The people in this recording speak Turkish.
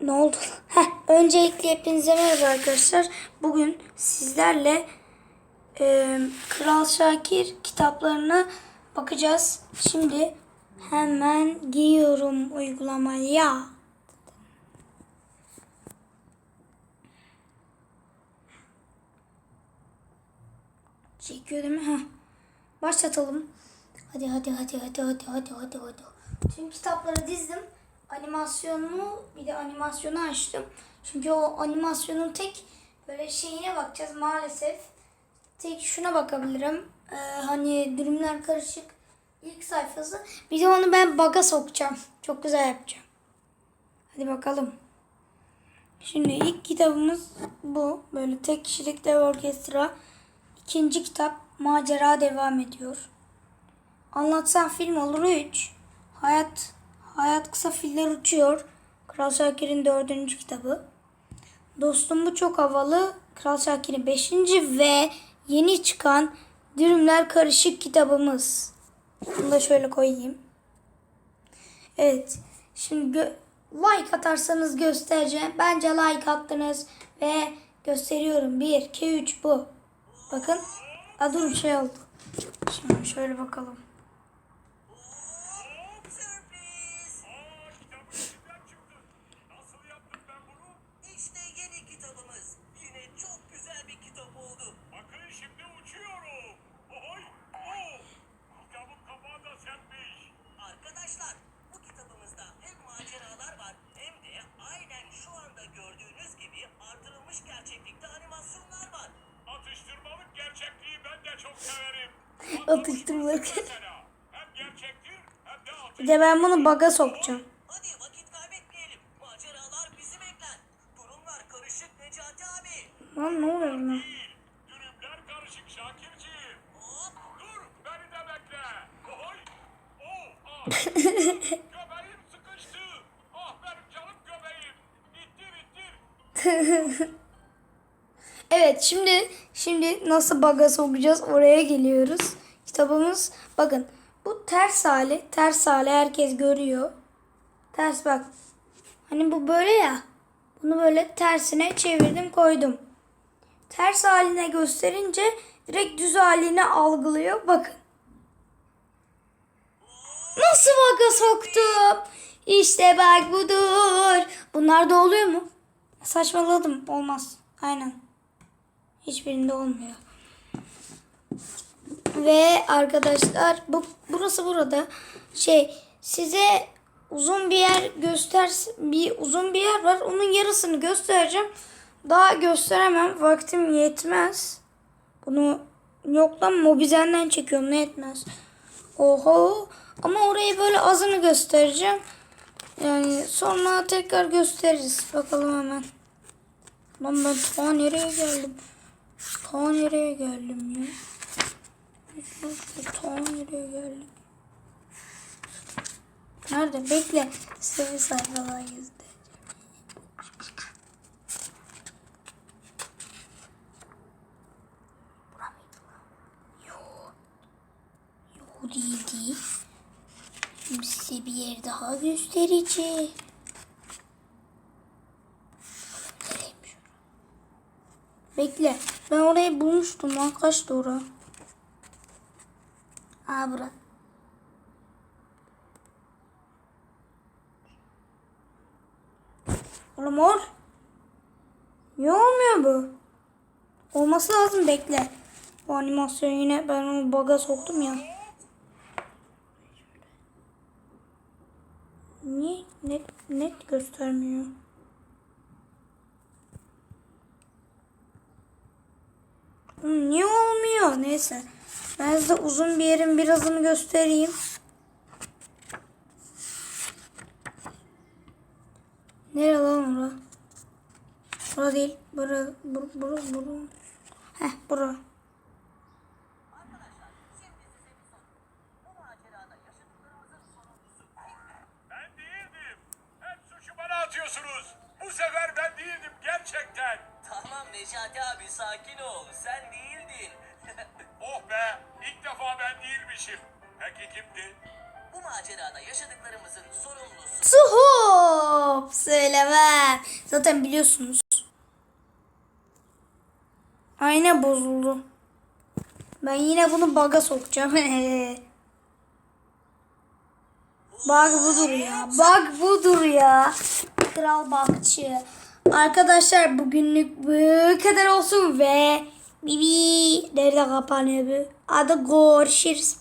Ne oldu? Heh, öncelikle hepinize merhaba arkadaşlar. Bugün sizlerle e, Kral Şakir kitaplarına bakacağız. Şimdi hemen giyiyorum uygulamaya. Çekiyor değil mi? Heh. Başlatalım. Hadi hadi hadi hadi hadi hadi hadi hadi. Tüm kitapları dizdim. Animasyonunu bir de animasyonu açtım. Çünkü o animasyonun tek böyle şeyine bakacağız maalesef. Tek şuna bakabilirim. Ee, hani durumlar karışık ilk sayfası. Bir de onu ben baga sokacağım. Çok güzel yapacağım. Hadi bakalım. Şimdi ilk kitabımız bu. Böyle tek kişilik dev orkestra. İkinci kitap macera devam ediyor. Anlatsan film olur 3. Hayat Hayat kısa filler uçuyor. Kral Şakir'in dördüncü kitabı. Dostum bu çok havalı. Kral Şakir'in beşinci ve yeni çıkan Dürümler Karışık kitabımız. Bunu da şöyle koyayım. Evet. Şimdi like atarsanız göstereceğim. Bence like attınız ve gösteriyorum. 1, 2, 3 bu. Bakın. Aa, dur şey oldu. Şimdi şöyle bakalım. De Bir de ben bunu baga sokacağım. Hadi vakit kaybetmeyelim. Maceralar bizi bekler. Durumlar karışık Necati abi. Lan ne oluyor buna? değil. Dürümler karışık Şakirciğim. Hop! Dur beni de bekle. Ohoy. Oo. Ah. göbeğim sıkıştı. Ah benim canım göbeğim. İttir ittir. Evet şimdi şimdi nasıl baga sokacağız oraya geliyoruz. Kitabımız bakın bu ters hali ters hali herkes görüyor. Ters bak. Hani bu böyle ya. Bunu böyle tersine çevirdim koydum. Ters haline gösterince direkt düz haline algılıyor. Bakın. Nasıl baga soktum? İşte bak budur. Bunlar da oluyor mu? Saçmaladım. Olmaz. Aynen. Hiçbirinde olmuyor. Ve arkadaşlar bu burası burada şey size uzun bir yer göster bir uzun bir yer var. Onun yarısını göstereceğim. Daha gösteremem. Vaktim yetmez. Bunu yok lan Mobizen'den çekiyorum. Ne yetmez. Oho. Ama orayı böyle azını göstereceğim. Yani sonra tekrar gösteririz. Bakalım hemen. Lan ben ta nereye geldim? Ta nereye geldim ya? Ta nereye geldim? Nerede? Bekle. Size bir sayfalar. Yok değildi. Şimdi size bir yer daha göstereceğim. Bekle. Ben orayı bulmuştum lan. Kaçtı ora? Aa bura. Oğlum or. Niye olmuyor bu? Olması lazım bekle. Bu animasyon yine ben onu baga soktum ya. Niye net, net göstermiyor? Niye olmuyor? Neyse. Ben size uzun bir yerin birazını göstereyim. Nere lan ora? Bura değil. Bura, bura, bura, bura. Heh, bura. Atıyorsunuz. Bu sefer ben değildim gerçekten. Tamam Necati abi sakin ol. Sen değildin. Oh be ilk defa ben değilmişim. Peki kimdi? Bu macerada yaşadıklarımızın sorumlusu Suhop! Söylemem. Zaten biliyorsunuz. Ayna bozuldu. Ben yine bunu bug'a sokacağım. Bug budur ya. Bug budur ya. Kral bakçı. Arkadaşlar bugünlük bu kadar olsun ve Bibi nerede kapanıyor bu? Hadi görüşürüz.